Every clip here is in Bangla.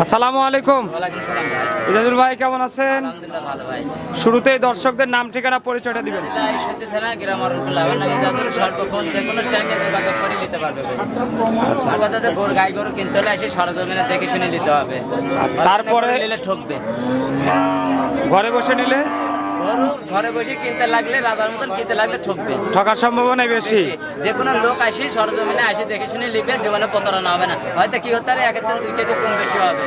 আসসালামু আলাইকুম। ইজাজুল ভাই কেমন আছেন? শুরুতেই দর্শকদের নাম ঠিকানা পরিচয়টা দিবেন। তারপরে- ঠকবে ঘরে বসে নিলে ঘরে বসে কিনতে লাগলে রাজার মতন কিনতে লাগলে ঠকবে। ঠকার সম্ভাবনা বেশি। যে কোনো লোক আসি সরজমিনে আসি দেখে শুনে লিখে জীবনে প্রতারণা হবে না। হয়তো কি হতে পারে এক একদিন দুই কেজি কম বেশি হবে।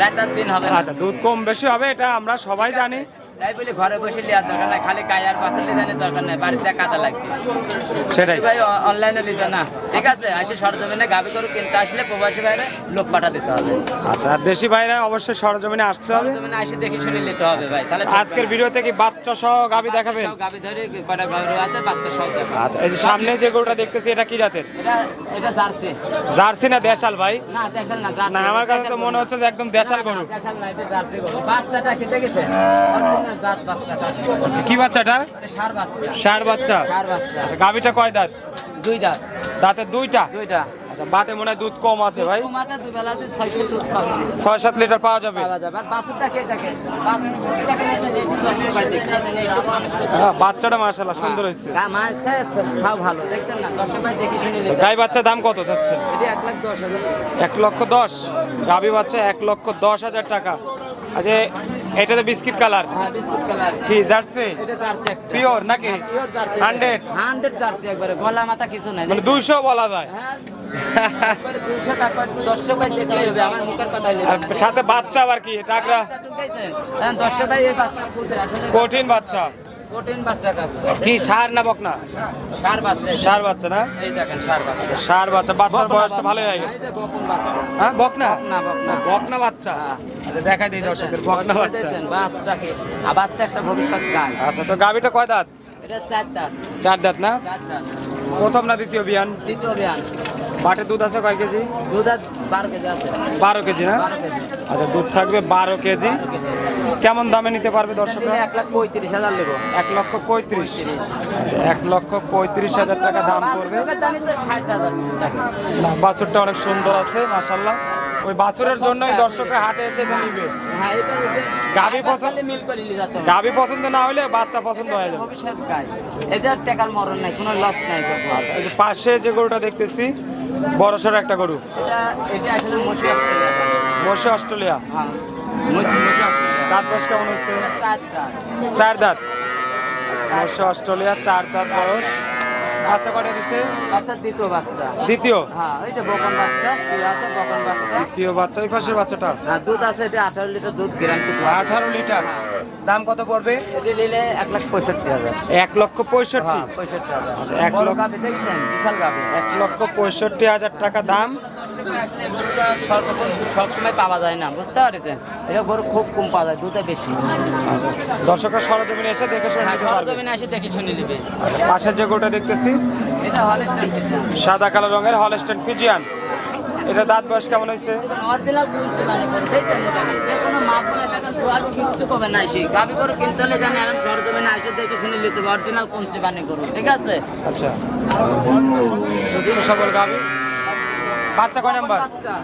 রাত দিন হবে আচ্ছা দুধ কম বেশি হবে এটা আমরা সবাই জানি। তাই বলি ঘরে বসে লিয়ার দরকার নাই খালি কায়ার পাশে লিজানের দরকার নাই বাড়িতে কাটা লাগবে। সেটাই। ভাই অনলাইনে না। ঠিক আছে আসে সরজমিনে গাবি গরু কিনতে আসলে প্রবাসী বাইরে লোক পাঠা দিতে হবে। আচ্ছা আর দেশি ভাইরা অবশ্যই সরজমিনে আসতে হবে। সরজমিনে আসে দেখে শুনে নিতে হবে ভাই। তাহলে আজকের ভিডিওতে কি বাচ্চা সহ গাবি দেখাবেন। গাবি ধরে কয়টা গরু আছে বাচ্চা দেখাবে। আচ্ছা এই যে সামনে যে গরুটা দেখতেছি এটা কি জাতের? এটা এটা জার্সি। জার্সি না দেশাল ভাই? না দেশাল না জার্সি। না আমার কাছে তো মনে হচ্ছে যে একদম দেশাল গরু। দেশাল না এটা জার্সি গরু। বাচ্চাটা খেতে গেছে? আচ্ছা কি বাচ্চাটা? সার বাচ্চা। আচ্ছা গাবিটা কয় দাঁত? দুই দাঁত। দাঁতের দুইটা? দুইটা। আচ্ছা বাটে মনে হয় দুধ কম আছে ভাই। ছয় সাত লিটার পাওয়া যাবে। হ্যাঁ বাচ্চাটা মাশাআল্লাহ সুন্দর হয়েছে। আচ্ছা, গাই বাচ্চা দাম কত যাচ্ছেন এটা এক লক্ষ দশ। গাবি বাচ্চা এক লক্ষ দশ হাজার টাকা। আচ্ছা এটা তো বিস্কিট কালার। হ্যাঁ কালার। কি জার্সি? এটা পিওর নাকি? পিওর 100? হান্ড্রেড? জার্সি একবারে গলা মাথা কিছু নাই। মানে দুইশো বলা যায়। হ্যাঁ টাকা সাথে বাচ্চা আবার কি? টাকরা আসলে কঠিন বাচ্চা। কি সার না সার বাচ্চা। সার বাচ্চা না? এই দেখেন সার বাচ্চা। সার বাচ্চা বাচ্চার বয়স তো ভালোই হয়ে গেছে। এই যে বকুন বাচ্চা। হ্যাঁ বাচ্চা। আচ্ছা দেখাই দিই দর্শকদের বকনা বাচ্চা। দেখছেন, বাচ্চাকে আর বাচ্চা একটা ভবিষ্যৎ গান। আচ্ছা তো গাবিটা কয় দাঁত? এটা চার দাঁত। চার দাঁত না? প্রথম না দ্বিতীয় বিয়ান? দ্বিতীয় বিয়ান। বাটে দুধ আছে কয় কেজি? দুধ বারো কেজি আছে। বারো কেজি না? আচ্ছা দুধ থাকবে বারো কেজি। কেমন দামে নিতে পারবে দর্শকরা? এক লাখ পঁয়ত্রিশ হাজার নেব। এক লক্ষ পঁয়ত্রিশ। আচ্ছা এক লক্ষ পঁয়ত্রিশ হাজার টাকা দাম না বাছুরটা অনেক সুন্দর আছে মাশাল্লাহ ওই বাছুরের জন্যই দর্শকরা হাটে এসে নিবে। হ্যাঁ এটা গাভী পছন্দ- গাবি পছন্দ না হলে বাচ্চা পছন্দ হয়ে যাবে এটার টাকার মরণ নাই কোনো লস নাই আচ্ছা এই পাশে যে গরুটা দেখতেছি বড় সড়ো একটা গরু। এটা এটা আসলে মসি অস্ট্রেলিয়া। বসে অস্ট্রেলিয়া। হ্যাঁ মসি অস্ট্রেলিয়া। দাঁত বয়স কেমন হয়েছে? চার দাঁত। বসে অস্ট্রেলিয়া চার দাঁত বয়স। বাচ্চা কটা দিছে? বাচ্চা দ্বিতীয় বাচ্চা। দ্বিতীয়? হ্যাঁ ওই যে বকন বাচ্চা শুয়ে আছে বকন বাচ্চা। দ্বিতীয় বাচ্চা ওই পাশের বাচ্চাটা? হ্যাঁ দুধ আছে এটা আঠারো লিটার দুধ গ্যারান্টি আঠারো লিটার। দাম কত পড়বে? এটা নিলে এক লাখ পঁয়ষট্টি হাজার। এক লক্ষ পঁয়ষট্টি। হ্যাঁ পঁয়ষট্টি হাজার। আচ্ছা, এক লক্ষ- গাভী দেখছেন বিশাল এক লক্ষ পঁয়ষট্টি হাজার টাকা দাম। সর্বক্ষণ সবসময় পাওয়া যায় না বুঝতে পারছেন? এটা গরু খুব কম পাওয়া যায় দুধে বেশি। আচ্ছা দর্শকরা সরজমিনে এসে দেখে শুনে হ্যাঁ নিতে পারবে। সরজমিনে আসে দেখে শুনে নিবে। পাশে যে গরুটা দেখতেছি এটা হলস্টাইন সাদা কালো রঙের হলস্টেন ফিজিয়ান। এটা দাঁত বয়স কেমন হয়েছে? মানে কোনো। কিচ্ছু কবে না আসি গাবি কিনতে হলে জানি সরজমিনে আসে দেখে শুনে নিতে অরিজিনাল কুঞ্চি বানি গরু ঠিক আছে? আচ্ছা। সবল গাবি। বাচ্চা কয় নাম্বার? বাচ্চা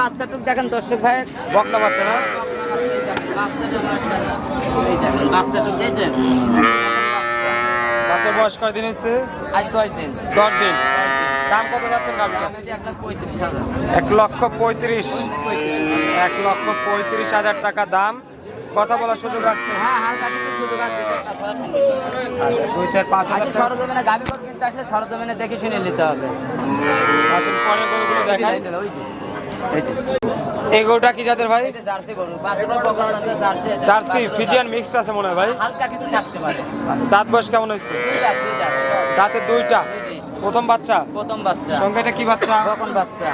বাচ্চাটুক দেখেন দর্শক ভাই। বকনা বাচ্চা না? বাচ্চাটুক দেখছেন বাচ্চার বয়স কয় দিন হয়েছে? আজ দশ দিন। দশ দিন। দাম কত যাচ্ছেন হাজার। এক লক্ষ পঁয়ত্রিশ। এক লক্ষ পঁয়ত্রিশ হাজার টাকা দাম। কথা বলার সুযোগ রাখছে। হ্যাঁ হালকা কিছু সুযোগ আছে। আচ্ছা দুই চার পাঁচ হাজার সরজমিনে গাবি গরু কিনতে আসলে সরজমিনে দেখে শুনে নিতে হবে। আসেন পরের গরুগুলো দেখাই। এই গরুটা কি জাতের ভাই? জার্সি গরু জার্সি ফিজিয়ান মিক্সড আছে মনে হয় ভাই। হালকা কিছু থাকতে পারে। আচ্ছা দাঁত বয়স কেমন হয়েছে। দাঁতের দুইটা। প্রথম বাচ্চা? প্রথম বাচ্চা। সংখ্যাটা কি বাচ্চা? বকন বাচ্চা।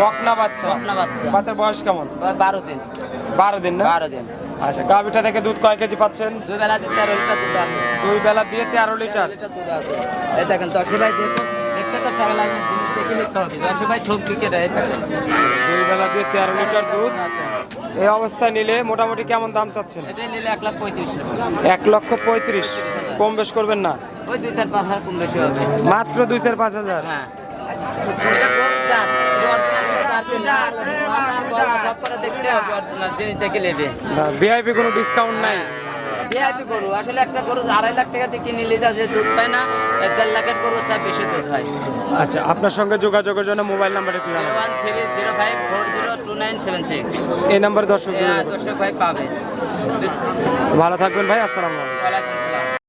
বকনা বাচ্চা। বকনা বাচ্চা। বাচ্চার বয়স কেমন? বারো দিন। বারো দিন না? বারো দিন। আচ্ছা গাভিটা থেকে দুধ কয় কেজি পাচ্ছেন? দুই বেলা দিন তেরো লিটার দুধ আছে। দুই বেলা দিয়ে তেরো লিটার? লিটার দুধ আছে। এই দেখেন দশ ভাই দেখুন দেখতে তো জিনিস দেখে লিখতে হবে। দশ ভাই ঠোক বিকে দেয় দুই বেলা দিয়ে তেরো লিটার দুধ। এই অবস্থায় নিলে মোটামুটি কেমন দাম চাচ্ছেন? এটাই নিলে এক লাখ পঁয়ত্রিশ টাকা এক লক্ষ পঁয়ত্রিশ। কম বেশ করবেন না? ওই দুই চার পাঁচ হাজার কম বেশি হবে। মাত্র দুই চার পাঁচ হাজার? হ্যাঁ। ভিআইপি কোনো ডিসকাউন্ট নাই। ভিআইপি গরু আসলে একটা গরু আড়াই লাখ টাকা নিলে যে দুধ পায় না দেড় লাখের গরু চা বেশি দুধ হয়। আচ্ছা আপনার সঙ্গে যোগাযোগের জন্য মোবাইল নাম্বার একটু zero one three zero five four zero two nine seven six. এই নাম্বারে দর্শক ভাই পাবে। ভালো থাকবেন ভাই আসসালামু আলাইকুম।